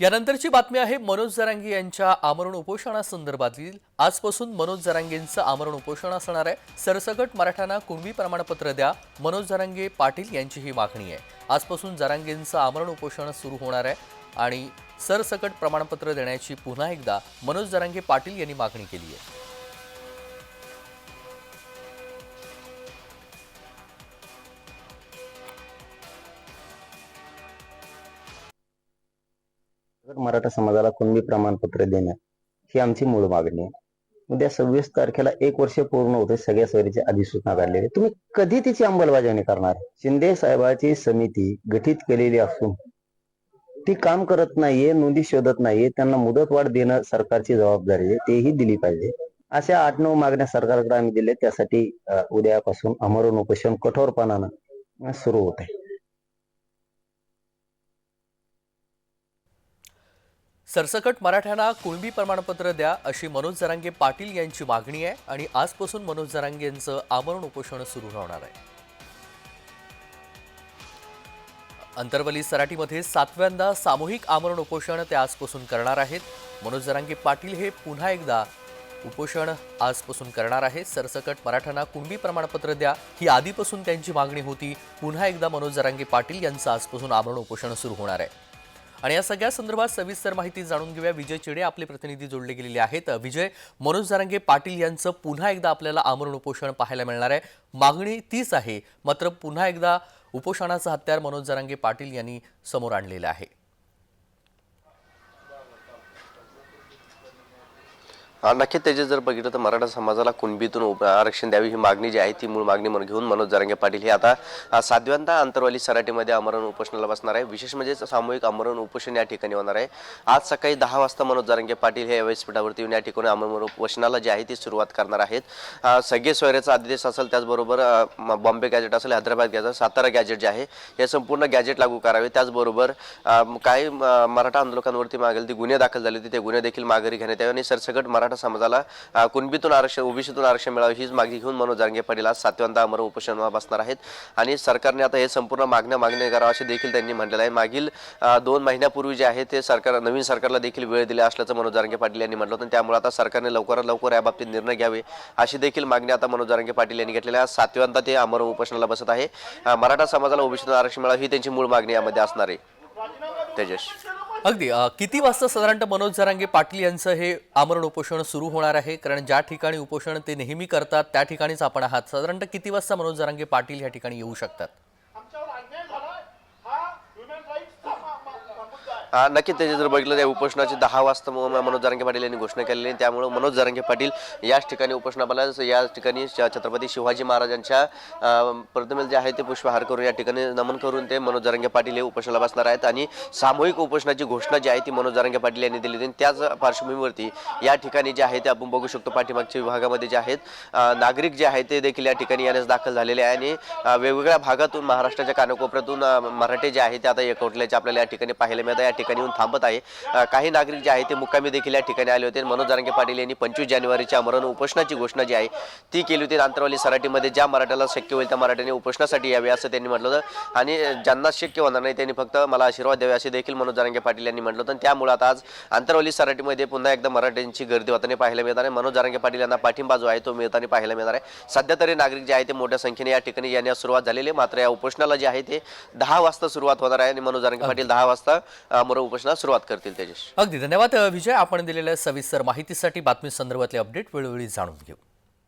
यानंतरची बातमी आहे मनोज जरांगे यांच्या आमरण उपोषणासंदर्भातील. आजपासून मनोज जरांगेंचं आमरण उपोषण असणार आहे. सरसकट मराठ्यांना कुणबी प्रमाणपत्र द्या. मनोज जरांगे पाटील यांची ही मागणी आहे. आजपासून जरांगेंचं आमरण उपोषण सुरू होणार आहे आणि सरसकट प्रमाणपत्र देण्याची पुन्हा एकदा मनोज जरांगे पाटील यांनी मागणी केली आहे. तर मराठा समाजाला कुणबी प्रमाणपत्र देणं ही आमची मूळ मागणी आहे. उद्या सव्वीस तारखेला एक वर्ष पूर्ण होते सगळ्या सोयरीची अधिसूचना काढलेली आहे. तुम्ही कधी तिची अंमलबजावणी करणार? शिंदे साहेबाची समिती गठीत केलेली असून ती काम करत नाहीये नोंदी शोधत नाहीये त्यांना मुदतवाढ देणं सरकारची जबाबदारी आहे तेही दिली पाहिजे. अशा आठ नऊ मागण्या सरकारकडे आम्ही दिल्या त्यासाठी उद्यापासून अमरण उपोषण कठोरपणानं सुरू होत आहे सरसकट मराठ्यांना कुणबी प्रमाणपत्र द्या अशी मनोज जरांगे पाटील यांची मागणी आहे आणि आजपासून मनोज जरांगे यांचं आमरण उपोषण सुरू होणार आहे. अंतरवली सराटीमध्ये सातव्यांदा सामूहिक आमरण उपोषण ते आजपासून करणार आहेत. मनोज जरांगे पाटील हे पुन्हा एकदा उपोषण आजपासून करणार आहेत. सरसकट मराठ्यांना कुणबी प्रमाणपत्र द्या ही आधीपासून त्यांची मागणी होती. पुन्हा एकदा मनोज जरांगे पाटील यांचं आजपासून आमरण उपोषण सुरू होणार आहे. आणि या सगळ्या संदर्भात सविस्तर माहिती जाणून घेऊया. विजय चिडे आपले प्रतिनिधी जोडले गेलेले आहेत. विजय मनोज जारंगे पाटील यांचं पुन्हा एकदा आपल्याला आमरण उपोषण पाहायला मिळणार आहे. मागणी तीच आहे मात्र पुन्हा एकदा उपोषणाचं हत्यार मनोज जारांगे पाटील यांनी समोर आणलेलं आहे. नक्की त्याचे जर बघितलं तर मराठा समाजाला कुणबीतून उप- आरक्षण द्यावी ही मागणी जी आहे ती मूळ मागणी म्हणून घेऊन मनोज जरांगे पाटील हे आता अ, सातव्यांदा अंतरवाली सराटीमध्ये अमरण उपोषणाला बसणार आहे. विशेष म्हणजे सामूहिक अमरण उपोषण या ठिकाणी होणार आहे. आज सकाळी दहा वाजता मनोज जरांगे पाटील हे व्यासपीठावरती येऊन या ठिकाणी आमरण उपोषणाला जे आहे ती सुरुवात करणार आहेत. सगळे सोयऱ्याचा आदेश असेल त्याचबरोबर बॉम्बे गॅजेट असेल हैदराबाद गॅजेट सातारा गॅजेट जे आहे हे संपूर्ण गॅजेट लागू करावे. त्याचबरोबर काही मराठा आंदोलकांवरती मागेल ती गुन्हे दाखल झाले होते ते गुन्हे देखील माघारी घेण्यात यावे आणि सरसकट मराठा समाजाला कुणबीतून आरक्षण ओबीसीतून आरक्षण मिळावं हीच मागणी घेऊन मनोज जारंगे पाटील आज सातव्यांदा अमर उपोषणावर बसणार आहेत. आणि सरकारने आता हे संपूर्ण मागण्या मागणी करावं असे देखील त्यांनी म्हटलेलं आहे. मागील दोन महिन्यापूर्वी जे आहे ते सरकार नवीन सरकारला देखील वेळ दिला असल्याचं मनोज जारंगे पाटील यांनी म्हटलं होतं. त्यामुळे आता सरकारने लवकरात लवकर याबाबतीत निर्णय घ्यावे अशी देखील मागणी आता मनोज जारंगे पाटील यांनी घेतलेल्या सातव्यांदा ते अमर उपोषणाला बसत आहे. मराठा समाजाला ओबीसीतून आरक्षण मिळावं ही त्यांची मूळ मागणी यामध्ये असणार आहे. तेजस. अगदी किती वाजता साधारणतः मनोज जरांगे पाटील यांचं हे आमरण उपोषण सुरू होणार आहे? कारण ज्या ठिकाणी उपोषण ते नेहमी करतात त्या ठिकाणीच आपण आहात. साधारणतः किती वाजता मनोज जरांगे पाटील या ठिकाणी येऊ शकतात? नक्की त्याचे जर बघितलं त्या उपोषणाची दहा वाजता मनोज जारंगे पाटील यांनी घोषणा केलेली आहे. त्यामुळे मनोज जारंगे पाटील याच ठिकाणी उपोषणाला या ठिकाणी छत्रपती शिवाजी महाराजांच्या प्रतिमेला जे आहे ते पुष्पहार करून या ठिकाणी नमन करून ते मनोज जारंगे पाटील हे उपोषणाला बसणार आहेत. आणि सामूहिक उपोषणाची घोषणा जी आहे ती मनोज जारंगे पाटील यांनी दिली होती. आणि त्याच पार्श्वभूमीवरती या ठिकाणी जे आहे ते आपण बघू शकतो पाठीमागच्या विभागामध्ये जे आहेत नागरिक जे आहे ते देखील या ठिकाणी यानेच दाखल झालेले आहे. आणि वेगवेगळ्या भागातून महाराष्ट्राच्या कानाकोपऱ्यातून मराठे जे आहे ते आता एकवटल्याचे आपल्याला या ठिकाणी पाहायला मिळतं या ठिकाणी येऊन थांबत आहे. काही नागरिक जे आहे ते मुक्कामी देखील या ठिकाणी आले होते. मनोज जारंगे पाटील यांनी पंचवीस जानेवारीच्या अमरण उपोषणाची घोषणा जी आहे ती केली होती. अंतरवाली सराटीमध्ये ज्या मराठ्याला शक्य होईल त्या मराठ्याने उपोषणासाठी यावे असं त्यांनी म्हटलं होतं. आणि ज्यांना शक्य होणार नाही त्यांनी फक्त मला आशीर्वाद द्यावे असे देखील मनोज जारंगे पाटील यांनी म्हटलं होतं. त्यामुळे आता आज अंतरवाली सराटीमध्ये पुन्हा एकदा मराठ्यांची गर्दी होताना पाहायला मिळणार आहे. मनोज जारंगे पाटील यांना पाठिंबा जो आहे तो मिळताना पाहायला मिळणार आहे. सध्या तरी नागरिक जे आहे ते मोठ्या संख्येने या ठिकाणी येण्यास सुरुवात झालेली आहे. मात्र या उपोषणाला जे आहे ते दहा वाजता सुरुवात होणार आहे. आणि मनोज जारंगे पाटील दहा वाजता अमर उपोषणाला सुरुवात करतील तेजस अगदी धन्यवाद विजय. आपण दिलेल्या सविस्तर माहितीसाठी बातमी संदर्भातले अपडेट वेळोवेळी जाणून घेऊ.